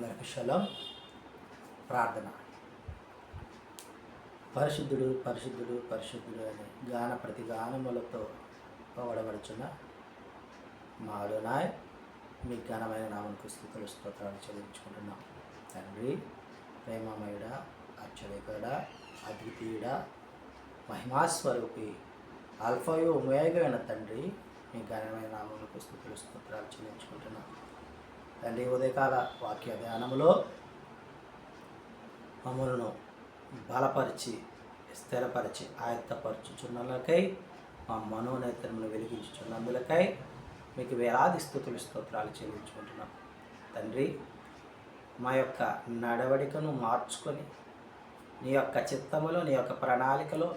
అందరికి శలం. ప్రార్థన. పరిశుద్ధుడు పరిశుద్ధుడు పరిశుద్ధుడు అని గాన ప్రతి గానములతో పొగడబడుచున్న మాడునాయ్ మీ ఘనమైన నామకు స్థితులు స్తోత్రాలు చెల్లించుకుంటున్నాం. తండ్రి ప్రేమమయుడ అత్యధికుడ అద్వితీయుడ మహిమాస్వరూపి అల్ఫాయో ఉమేగమైన తండ్రి మీ ఘనమైన నామకు స్థితులు స్తోత్రాలు చెల్లించుకుంటున్నాం. తండ్రి ఉదయకాల వాక్య ధ్యానములో మమ్మలను బలపరిచి స్థిరపరిచి ఆయత్తపరచుచున్నలకై మా మనోనేత్రమును వెలిగించుచున్నందులకై మీకు వేలాది స్థుతులు స్తోత్రాలు చెల్లించుకుంటున్నాం. తండ్రి మా యొక్క నడవడికను మార్చుకొని నీ యొక్క చిత్తములో నీ యొక్క ప్రణాళికలో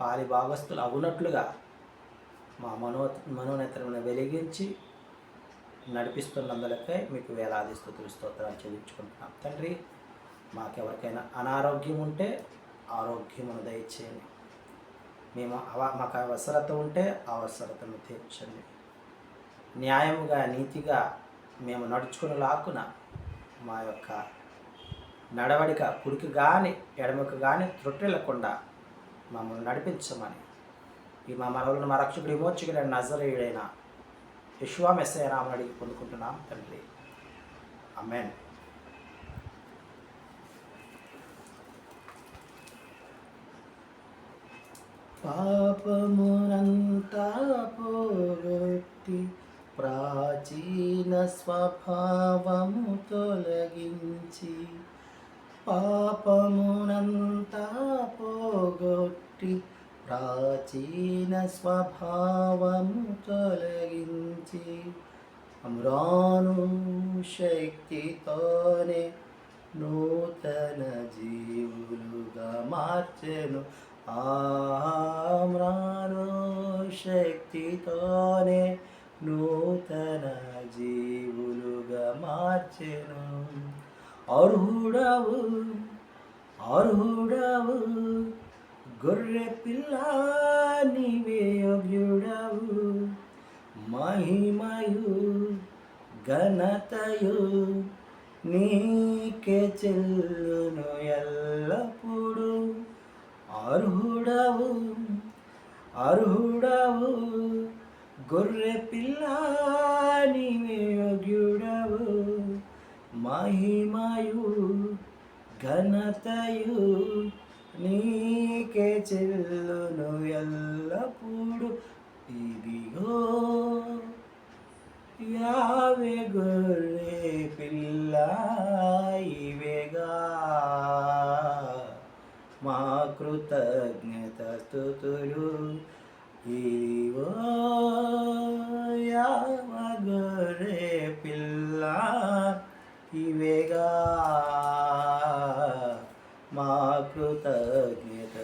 పాలి భాగస్తులు అవునట్లుగా మా మనో మనోనేత్రమును వెలిగించి నడిపిస్తున్నందులకే మీకు వేలాది స్థుతులు స్తోత్రాలు చెల్లించుకుంటున్నాం. తండ్రి మాకెవరికైనా అనారోగ్యం ఉంటే ఆరోగ్యమును దయచేయండి. మేము అవ మాకు అవసరత ఉంటే అవసరతను తీర్చండి. న్యాయముగా నీతిగా మేము నడుచుకుని లాక్కున మా యొక్క నడవడిక కుడికి కానీ ఎడమకు కానీ త్రొట్టెలకుండా మమ్మల్ని నడిపించమని. ఈ మా మనవులను మా రక్షకుడు విమోచకుడైన నజరేయుడైన యశ్వా మెస్సయ నామని అడిగి పొందుకుంటున్నాం తండ్రి. అమ్మేన్ పాపమునంతా పోగొట్టి ప్రాచీన స్వభావము తొలగించి పాపమునంతా పోగొట్టి ప్రాచీన స్వభావము తొలగించి అమ్రాను శక్తితోనే నూతన జీవులుగా మార్చెను. ఆమ్రాను శక్తితోనే నూతన జీవులుగా మార్చెను. అర్హుడవు అర్హుడవు గొర్రె పిల్ల నీవే యోగ్యుడవు మహిమయు ఘనతయు నీకే చెల్లును ఎల్లప్పుడు అర్హుడవు. అర్హుడవు. గొర్రె పిల్ల నీవే యోగ్యుడవు మహిమయు ఘనతయు నీకే చెల్లును ఎల్లప్పుడు ఇదిగో యావే గొర్రె పిల్ల ఇవేగా మా కృతజ్ఞత స్థుతులు ఇవో యావ గొర్రె పిల్ల ఇవేగా మా కృతజ్ఞత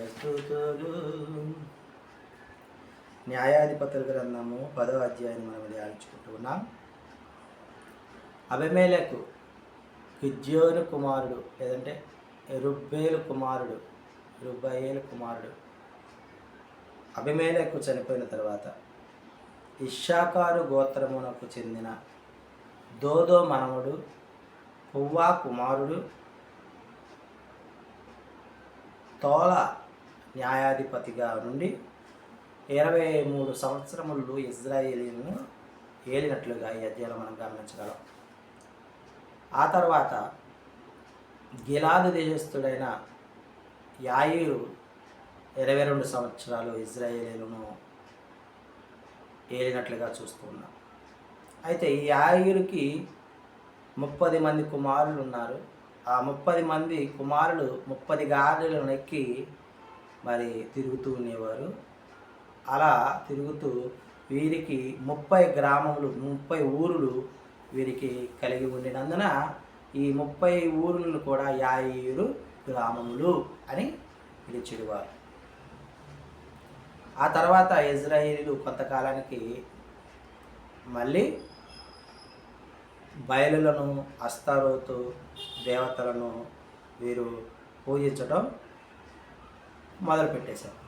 న్యాయాధిపతుల గ్రంథము పదవ అధ్యాయాన్ని మనం ధ్యానించుకుంటూ ఉన్నాం. అభిమేలకు కిజ్యోను కుమారుడు లేదంటే రుబ్బేలు కుమారుడు రుబ్బయేలు కుమారుడు. అభిమేలకు చనిపోయిన తర్వాత ఇషాకారు గోత్రమునకు చెందిన దోదో మనముడు పువ్వా కుమారుడు తోల న్యాయాధిపతిగా నుండి ఇరవై మూడు సంవత్సరములు ఇజ్రాయేలీలను ఏలినట్లుగా ఈ అధ్యాయంలో మనం గమనించగలం. ఆ తర్వాత గిలాదు దేశస్థుడైన యాయిరు ఇరవై రెండు సంవత్సరాలు ఇజ్రాయేలీలను ఏలినట్లుగా చూస్తున్నాం అయితే ఈ యాయిరుకి ముప్పది మంది కుమారులు ఉన్నారు. ఆ ముప్పది మంది కుమారులు ముప్పది గాడిలను ఎక్కి మరి తిరుగుతూ ఉండేవారు. అలా తిరుగుతూ వీరికి ముప్పై గ్రామములు ముప్పై ఊరులు వీరికి కలిగి ఉండినందున ఈ ముప్పై ఊరులను కూడా యాయూరు గ్రామములు అని పిలిచేవారు. ఆ తర్వాత ఇజ్రాయిలు కొంతకాలానికి మళ్ళీ బయలులను అస్తారోతు దేవతలను వీరు పూజించడం మొదలుపెట్టేశారు.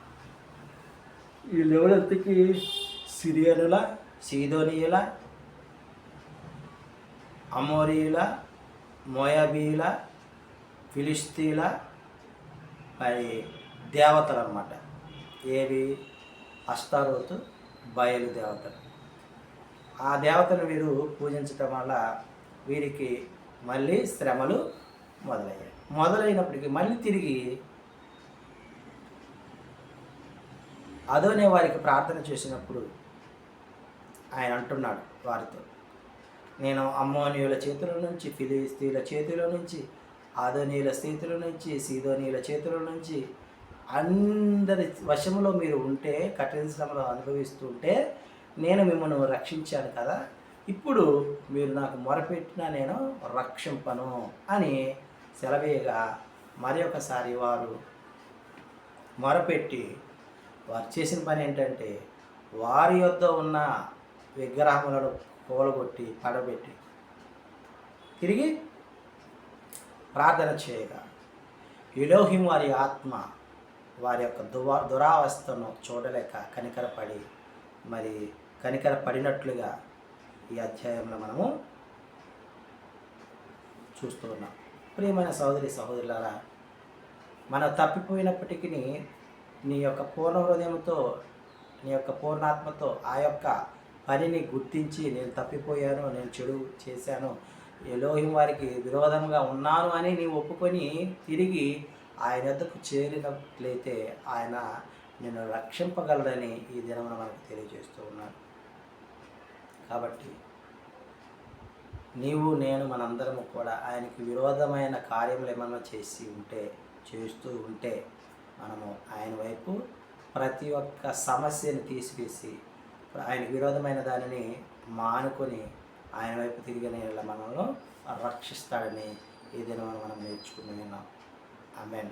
ఈ లెవెలెత్తికి సిరియనుల సీదోనియుల అమోరియుల మోయాబీల ఫిలిస్తీన్ల మరి దేవతలు అన్నమాట ఏవి? అష్టారోతు బయలు దేవతలు. ఆ దేవతను వీరు పూజించటం వల్ల వీరికి మళ్ళీ శ్రమలు మొదలయ్యాయి. మొదలైనప్పటికీ మళ్ళీ తిరిగి అదోనే వారికి ప్రార్థన చేసినప్పుడు ఆయన అంటున్నాడు వారితో నేను అమ్మోనియుల చేతుల నుంచి ఫిలిస్తీన్ల చేతుల నుంచి ఆదోనీయుల స్థితుల నుంచి సీదోనీయుల చేతుల నుంచి అందరి వశంలో మీరు ఉంటే కఠిన శ్రమలో అనుభవిస్తుంటే నేను మిమ్మల్ని రక్షించాను కదా ఇప్పుడు మీరు నాకు మొరపెట్టినా నేను రక్షింపను అని సెలవేయగా మరి ఒకసారి వారు మొరపెట్టి వారు చేసిన పని ఏంటంటే వారి యొద్ద ఉన్న విగ్రహములను కూలగొట్టి పడబెట్టి తిరిగి ప్రార్థన చేయగా ఇలోహిం వారి ఆత్మ వారి యొక్క దువా దురావస్థను చూడలేక కనికరపడి మరి కనికర పడినట్లుగా ఈ అధ్యాయంలో మనము చూస్తూ ఉన్నాం. ప్రియమైన సహోదరి సహోదరులారా మనం తప్పిపోయినప్పటికీ నీ యొక్క పూర్ణ హృదయంతో నీ యొక్క పూర్ణాత్మతో ఆ యొక్క పనిని గుర్తించి నేను తప్పిపోయాను నేను చెడు చేశాను ఎలోహిం వారికి విరోధంగా ఉన్నాను అని నీవు ఒప్పుకొని తిరిగి ఆయన వద్దకు చేరినట్లయితే ఆయన నేను రక్షింపగలడని ఈ దినమున మనకు తెలియజేస్తూ ఉన్నాను కాబట్టి నీవు నేను మనందరము కూడా ఆయనకి విరోధమైన కార్యములు ఏమన్నా చేసి ఉంటే చేస్తూ ఉంటే మనము ఆయన వైపు ప్రతి ఒక్క సమస్యను తీసివేసి ఆయనకు విరోధమైన దానిని మానుకొని ఆయన వైపు తిరిగిన మనలో రక్షిస్తాడని ఈ దినం మనం నేర్చుకుని ఉన్నాం. ఆమెన్.